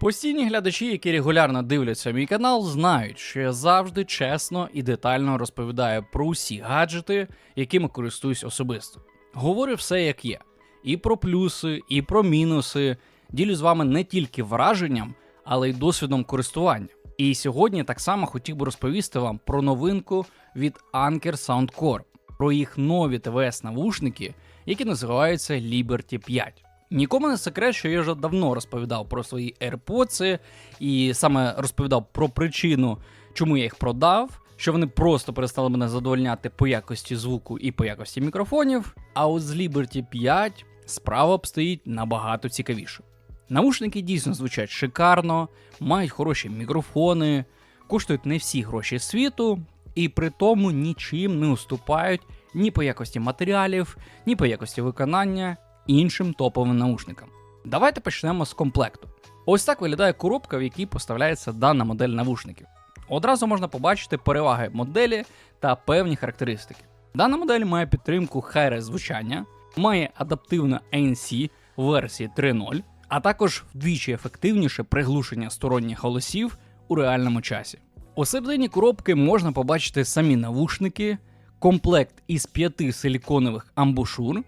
Постійні глядачі, які регулярно дивляться мій канал, знають, що я завжди чесно і детально розповідаю про усі гаджети, якими користуюсь особисто. Говорю все як є: і про плюси, і про мінуси. Ділю з вами не тільки враженням, але й досвідом користування. І сьогодні так само хотів би розповісти вам про новинку від Anker Soundcore, про їх нові ТВС навушники, які називаються Liberty 5. Нікому не секрет, що я вже давно розповідав про свої AirPods і саме розповідав про причину, чому я їх продав, що вони просто перестали мене задовольняти по якості звуку і по якості мікрофонів. А от з Liberty 5 справа обстоїть набагато цікавіше. Наушники дійсно звучать шикарно, мають хороші мікрофони, коштують не всі гроші світу, і при тому нічим не уступають ні по якості матеріалів, ні по якості виконання іншим топовим наушникам. Давайте почнемо з комплекту. Ось так виглядає коробка, в якій поставляється дана модель навушників. Одразу можна побачити переваги моделі та певні характеристики. Дана модель має підтримку Hi-Res звучання, має адаптивну ANC версії 3.0, а також вдвічі ефективніше приглушення сторонніх голосів у реальному часі. У середині коробки можна побачити самі навушники, комплект із п'яти силіконових амбушур,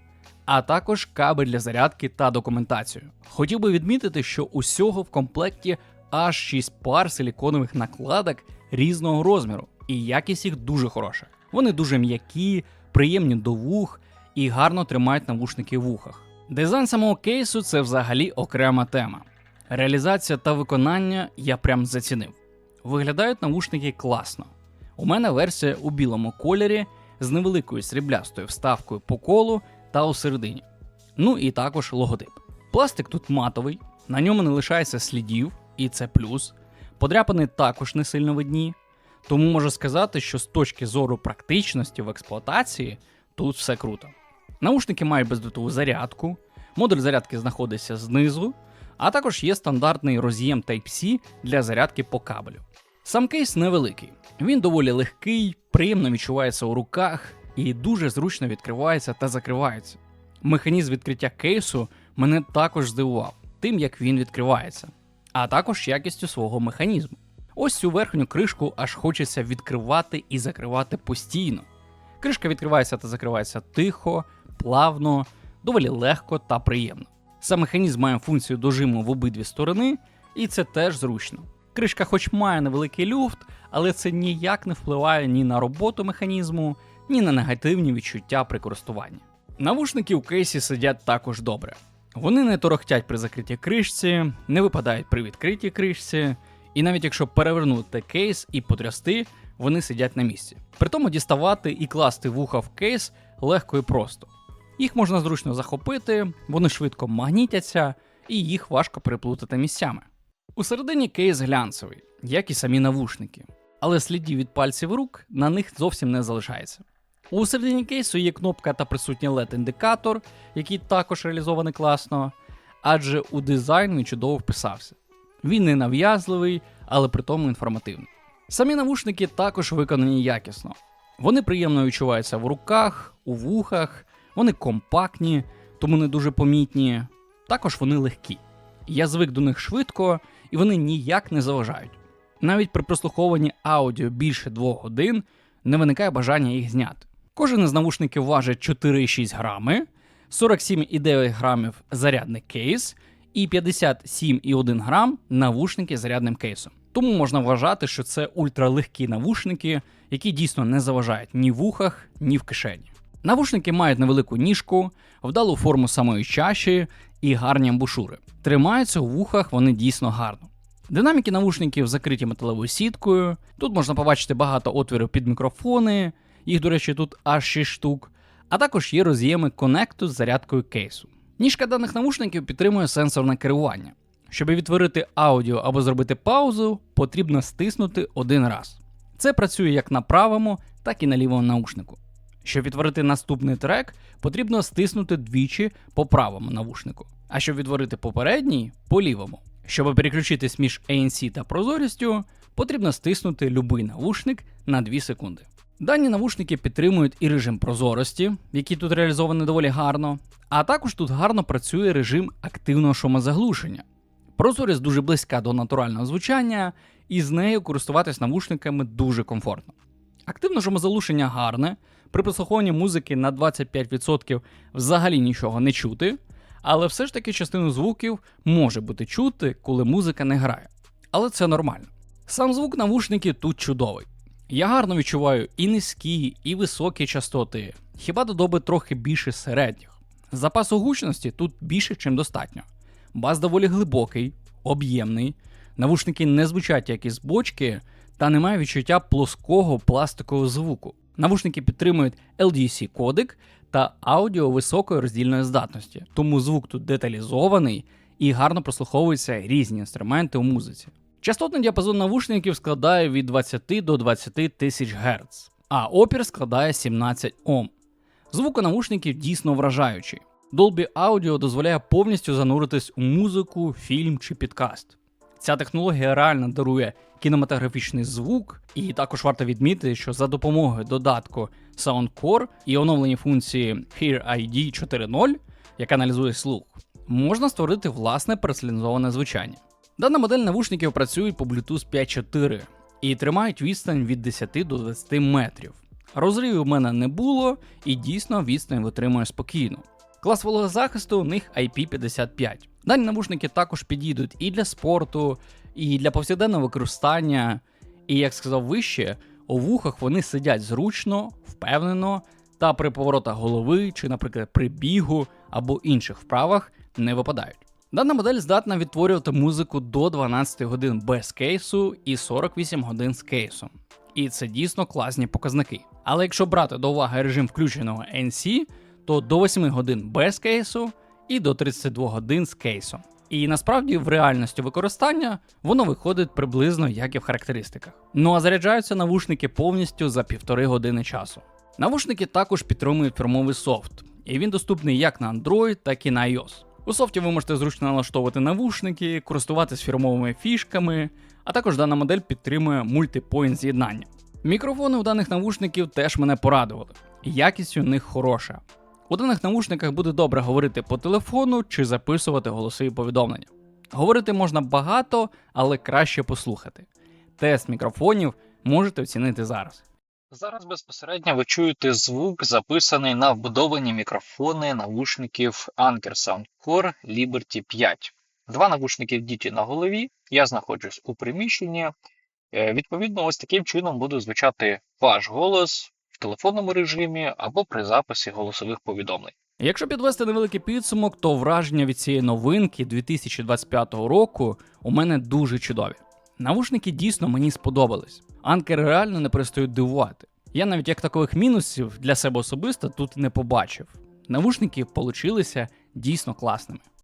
а також кабель для зарядки та документацію. Хотів би відмітити, що усього в комплекті аж 6 пар силіконових накладок різного розміру, і якість їх дуже хороша. Вони дуже м'які, приємні до вух і гарно тримають навушники в вухах. Дизайн самого кейсу це взагалі окрема тема. Реалізація та виконання я прям зацінив. Виглядають навушники класно. У мене версія у білому кольорі з невеликою сріблястою вставкою по колу та у середині. Ну і також логотип. Пластик тут матовий, на ньому не лишається слідів, і це плюс. Подряпини також не сильно видні. Тому можу сказати, що з точки зору практичності в експлуатації тут все круто. Наушники мають бездротову зарядку, модуль зарядки знаходиться знизу, а також є стандартний роз'єм Type-C для зарядки по кабелю. Сам кейс невеликий, він доволі легкий, приємно відчувається у руках і дуже зручно відкривається та закривається. Механізм відкриття кейсу мене також здивував, тим як він відкривається, а також якістю свого механізму. Ось цю верхню кришку аж хочеться відкривати і закривати постійно. Кришка відкривається та закривається тихо, плавно, доволі легко та приємно. Сам механізм має функцію дожиму в обидві сторони, і це теж зручно. Кришка, хоч має невеликий люфт, але це ніяк не впливає ні на роботу механізму, ні на негативні відчуття при користуванні. Навушники у кейсі сидять також добре. Вони не торохтять при закритій кришці, не випадають при відкритій кришці, і навіть якщо перевернути кейс і потрясти, вони сидять на місці. Притому діставати і класти вуха в кейс легко і просто. Їх можна зручно захопити, вони швидко магнітяться, і їх важко переплутати місцями. Усередині кейс глянцевий, як і самі навушники, але слідів від пальців рук на них зовсім не залишається. У середині кейсу є кнопка та присутній LED-індикатор, який також реалізований класно, адже у дизайн він чудово вписався. Він не нав'язливий, але при тому інформативний. Самі навушники також виконані якісно. Вони приємно відчуваються в руках, у вухах, вони компактні, тому не дуже помітні. Також вони легкі. Я звик до них швидко, і вони ніяк не заважають. Навіть при прослуховуванні аудіо більше 2 годин не виникає бажання їх зняти. Кожен із навушників важить 4,6 грами, 47,9 грамів зарядний кейс і 57,1 грам навушники зарядним кейсом. Тому можна вважати, що це ультралегкі навушники, які дійсно не заважають ні в ухах, ні в кишені. Навушники мають невелику ніжку, вдалу форму самої чаші і гарні амбушури. Тримаються у вухах вони дійсно гарно. Динаміки навушників закриті металевою сіткою. Тут можна побачити багато отворів під мікрофони, їх, до речі, тут аж 6 штук, а також є роз'єми конекту з зарядкою кейсу. Ніжка даних навушників підтримує сенсорне керування. Щоб відтворити аудіо або зробити паузу, потрібно стиснути один раз. Це працює як на правому, так і на лівому наушнику. Щоб відтворити наступний трек, потрібно стиснути двічі по правому навушнику, а щоб відтворити попередній по лівому. Щоб переключитись між ANC та прозорістю, потрібно стиснути любий навушник на 2 секунди. Дані навушники підтримують і режим прозорості, який тут реалізований доволі гарно, а також тут гарно працює режим активного шумозаглушення. Прозорість дуже близька до натурального звучання, і з нею користуватись навушниками дуже комфортно. Активне шумозалушення гарне, при прослуховуванні музики на 25% взагалі нічого не чути, але все ж таки частину звуків може бути чути, коли музика не грає. Але це нормально. Сам звук навушників тут чудовий. Я гарно відчуваю і низькі, і високі частоти, хіба до доби трохи більше середніх. Запасу гучності тут більше, чим достатньо. Бас доволі глибокий, об'ємний, навушники не звучать як із бочки, та немає відчуття плоского пластикового звуку. Навушники підтримують LDC кодек та аудіо високої роздільної здатності, тому звук тут деталізований і гарно прослуховуються різні інструменти у музиці. Частотний діапазон навушників складає від 20 до 20 тисяч Гц, а опір складає 17 Ом. Звук навушників дійсно вражаючий. Dolby Audio дозволяє повністю зануритись у музику, фільм чи підкаст. Ця технологія реально дарує кінематографічний звук, і також варто відмітити, що за допомогою додатку Soundcore і оновлені функції Hear ID 4.0, яка аналізує слух, можна створити власне персоналізоване звучання. Дана модель навушників працює по Bluetooth 5.4 і тримають відстань від 10 до 20 метрів. Розривів у мене не було, і дійсно відстань витримує спокійно. Клас вологозахисту у них IP55. Дані навушники також підійдуть і для спорту, і для повсякденного використання. І як сказав вище, у вухах вони сидять зручно, впевнено, та при поворотах голови чи, наприклад, при бігу або інших вправах не випадають. Дана модель здатна відтворювати музику до 12 годин без кейсу і 48 годин з кейсом. І це дійсно класні показники. Але якщо брати до уваги режим включеного NC, то до 8 годин без кейсу і до 32 годин з кейсом. І насправді в реальності використання воно виходить приблизно як і в характеристиках. Ну а заряджаються навушники повністю за півтори години часу. Навушники також підтримують фірмовий софт, і він доступний як на Android, так і на iOS. У софті ви можете зручно налаштовувати навушники, користуватись фірмовими фішками, а також дана модель підтримує мультипоінт з'єднання. Мікрофони у даних навушників теж мене порадували. Якість у них хороша. У даних навушниках буде добре говорити по телефону чи записувати голосові повідомлення. Говорити можна багато, але краще послухати. Тест мікрофонів можете оцінити зараз. Зараз безпосередньо ви чуєте звук, записаний на вбудовані мікрофони навушників Anker Soundcore Liberty 5. Два навушники діті на голові. Я знаходжусь у приміщенні. Е, Відповідно, ось таким чином буде звучати ваш голос в телефонному режимі або при записі голосових повідомлень. Якщо підвести невеликий підсумок, то враження від цієї новинки 2025 року у мене дуже чудові. Навушники дійсно мені сподобались. Анкери реально не перестають дивувати. Я навіть як такових мінусів для себе особисто тут не побачив. Навушники получилися дійсно класними.